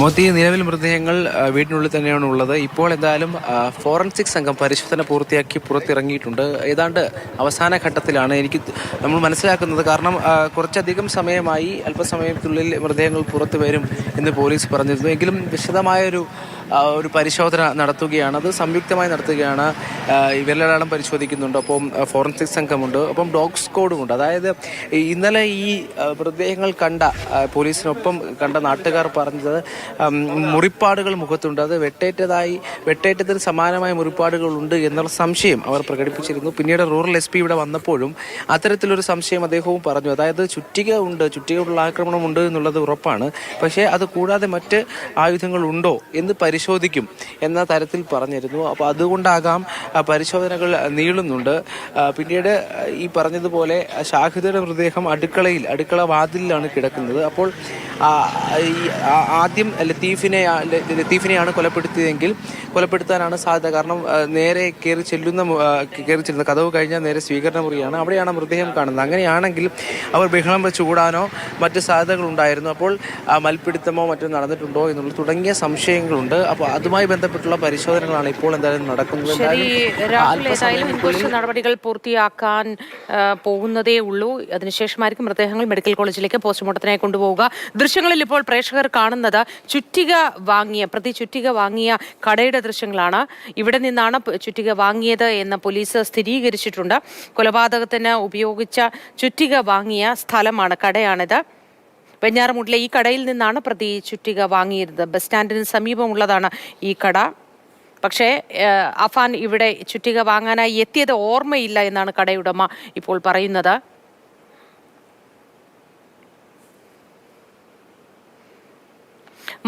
മോത്തി നിലവിൽ മൃതദേഹങ്ങൾ വീടിനുള്ളിൽ തന്നെയാണ് ഉള്ളത്. ഇപ്പോൾ എന്തായാലും ഫോറൻസിക് സംഘം പരിശോധന പൂർത്തിയാക്കി പുറത്തിറങ്ങിയിട്ടുണ്ട്. ഏതാണ്ട് അവസാന ഘട്ടത്തിലാണ് എനിക്ക് നമ്മൾ മനസ്സിലാക്കുന്നത്. കാരണം കുറച്ചധികം സമയമായി അല്പസമയത്തിനുള്ളിൽ മൃതദേഹങ്ങൾ പുറത്തു വരും എന്ന് പോലീസ് പറഞ്ഞിരുന്നു. എങ്കിലും വിശദമായൊരു ഒരു പരിശോധന നടത്തുകയാണ്. അത് സംയുക്തമായി നടത്തുകയാണ്. ഇവരിലൊരാളും പരിശോധിക്കുന്നുണ്ട്. അപ്പം ഫോറൻസിക് സംഘമുണ്ട്. അപ്പം ഡോഗ് സ്ക്വാഡുമുണ്ട് അതായത് ഇന്നലെ ഈ മൃതദേഹങ്ങൾ കണ്ട പോലീസിനൊപ്പം കണ്ട നാട്ടുകാർ പറഞ്ഞത് മുറിപ്പാടുകൾ മുഖത്തുണ്ട്. അത് വെട്ടേറ്റതായി വെട്ടേറ്റത്തിന് സമാനമായ മുറിപ്പാടുകൾ ഉണ്ട് എന്നുള്ള സംശയം അവർ പ്രകടിപ്പിച്ചിരുന്നു. പിന്നീട് റൂറൽ എസ് പി ഇവിടെ വന്നപ്പോഴും അത്തരത്തിലൊരു സംശയം അദ്ദേഹവും പറഞ്ഞു. അതായത് ചുറ്റിക ഉണ്ട് ചുറ്റികയുള്ള ആക്രമണം ഉണ്ട് എന്നുള്ളത് ഉറപ്പാണ്. പക്ഷേ അത് കൂടാതെ മറ്റ് ആയുധങ്ങൾ ഉണ്ടോ എന്ന് പരിശോധിക്കും എന്ന തരത്തിൽ പറഞ്ഞിരുന്നു. അപ്പോൾ അതുകൊണ്ടാകാം പരിശോധനകൾ നീളുന്നുണ്ട്. പിന്നീട് ഈ പറഞ്ഞതുപോലെ ഷാഹിദയുടെ മൃതദേഹം അടുക്കളയിൽ അടുക്കള വാതിലിലാണ് കിടക്കുന്നത്. അപ്പോൾ ആദ്യം ലത്തീഫിനെ ലത്തീഫിനെയാണ് കൊലപ്പെടുത്തിയതെങ്കിൽ കൊലപ്പെടുത്താനാണ് സാധ്യത. കാരണം നേരെ കയറി ചെല്ലുന്ന കയറി ചെല്ലുന്ന കഥവ് കഴിഞ്ഞാൽ നേരെ സ്വീകരണ മുറിയാണ്. അവിടെയാണ് മൃതദേഹം കാണുന്നത്. അങ്ങനെയാണെങ്കിൽ അവർ ബഹളം വെച്ച് കൂടാനോ മറ്റ് സാധ്യതകളുണ്ടായിരുന്നു. അപ്പോൾ മൽപിടുത്തമോ മറ്റോ നടന്നിട്ടുണ്ടോ എന്നുള്ള തുടങ്ങിയ സംശയങ്ങളുണ്ട്. അപ്പോൾ അതുമായി ബന്ധപ്പെട്ടുള്ള പരിശോധനകളാണ് ഇപ്പോൾ എന്തായാലും നടക്കുന്നത്. നടപടികൾ പൂർത്തിയാക്കാൻ പോകുന്നതേ ഉള്ളൂ. അതിനുശേഷമായിരിക്കും മൃതദേഹങ്ങൾ മെഡിക്കൽ കോളേജിലേക്ക് പോസ്റ്റ്മോർട്ടത്തിനായി കൊണ്ടുപോവുക. ദൃശ്യങ്ങളിൽ ഇപ്പോൾ പ്രേക്ഷകർ കാണുന്നത് ചുറ്റിക വാങ്ങിയ പ്രതി ചുറ്റിക വാങ്ങിയ കടയുടെ ദൃശ്യങ്ങളാണ്. ഇവിടെ നിന്നാണ് ചുറ്റിക വാങ്ങിയത് എന്ന് പോലീസ് സ്ഥിരീകരിച്ചിട്ടുണ്ട്. കൊലപാതകത്തിന് ഉപയോഗിച്ച ചുറ്റിക വാങ്ങിയ സ്ഥലമാണ് കടയാണിത്. വെഞ്ഞാറമൂട്ടിലെ ഈ കടയിൽ നിന്നാണ് പ്രതി ചുറ്റിക വാങ്ങിയിരുന്നത്. ബസ് സ്റ്റാൻഡിന് സമീപമുള്ളതാണ് ഈ കട. പക്ഷേ അഫാൻ ഇവിടെ ചുറ്റിക വാങ്ങാനായി എത്തിയത് ഓർമ്മയില്ല എന്നാണ് കടയുടമ ഇപ്പോൾ പറയുന്നത്.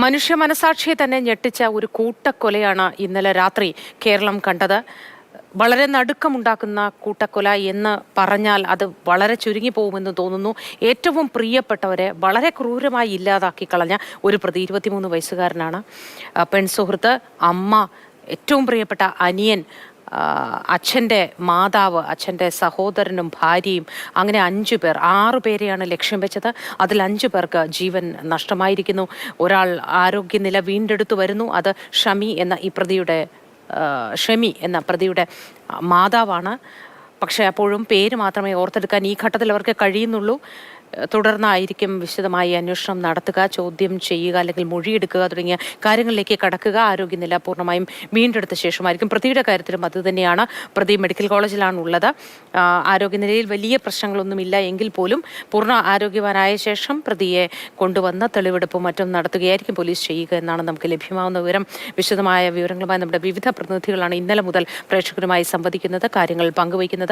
മനുഷ്യ മനസാക്ഷിയെ തന്നെ ഞെട്ടിച്ച ഒരു കൂട്ടക്കൊലയാണ് ഇന്നലെ രാത്രി കേരളം കണ്ടത്. വളരെ നടുക്കമുണ്ടാക്കുന്ന കൂട്ടക്കൊല എന്ന് പറഞ്ഞാൽ അത് വളരെ ചുരുങ്ങി പോകുമെന്ന് തോന്നുന്നു. ഏറ്റവും പ്രിയപ്പെട്ടവരെ വളരെ ക്രൂരമായി ഇല്ലാതാക്കി കളഞ്ഞ ഒരു പ്രതി ഇരുപത്തിമൂന്ന് വയസ്സുകാരനാണ്. പെൺസുഹൃത്ത് അമ്മ ഏറ്റവും പ്രിയപ്പെട്ട അനിയൻ അച്ഛന്റെ മാതാവ് അച്ഛന്റെ സഹോദരനും ഭാര്യയും അങ്ങനെ അഞ്ചു പേർ ആറു പേരെയാണ് ലക്ഷ്യം വെച്ചത്. അതിൽ അഞ്ചു പേർക്ക് ജീവൻ നഷ്ടമായിരിക്കുന്നു. ഒരാൾ ആരോഗ്യനില വീണ്ടെടുത്തു വരുന്നു. അത് ഷമി എന്ന ഈ പ്രതിയുടെ ഷമി എന്ന പ്രതിയുടെ മാതാവാണ്. പക്ഷേ അപ്പോഴും പേര് മാത്രമേ ഓർത്തെടുക്കാൻ ഈ ഘട്ടത്തിൽ അവർക്ക് കഴിയുന്നുള്ളൂ. തുടർന്നായിരിക്കും വിശദമായി അന്വേഷണം നടത്തുക ചോദ്യം ചെയ്യുക അല്ലെങ്കിൽ മൊഴിയെടുക്കുക തുടങ്ങിയ കാര്യങ്ങളിലേക്ക് കടക്കുക. ആരോഗ്യനില പൂർണമായും വീണ്ടെടുത്ത ശേഷമായിരിക്കും. പ്രതിയുടെ കാര്യത്തിലും അതുതന്നെയാണ് പ്രതി മെഡിക്കൽ കോളേജിലാണ് ഉള്ളത് ആരോഗ്യനിലയിൽ വലിയ പ്രശ്നങ്ങളൊന്നുമില്ല. എങ്കിൽ പോലും പൂർണ ആരോഗ്യവാനായ ശേഷം പ്രതിയെ കൊണ്ടുവന്ന് തെളിവെടുപ്പും മറ്റും നടത്തുകയായിരിക്കും പോലീസ് ചെയ്യുക എന്നാണ് നമുക്ക് ലഭ്യമാവുന്ന വിവരം. വിശദമായ വിവരങ്ങളുമായി നമ്മുടെ വിവിധ പ്രതിനിധികളാണ് ഇന്നലെ മുതൽ പ്രേക്ഷകരുമായി സംവദിക്കുന്നത്. കാര്യങ്ങൾ പങ്കുവയ്ക്കുന്നത്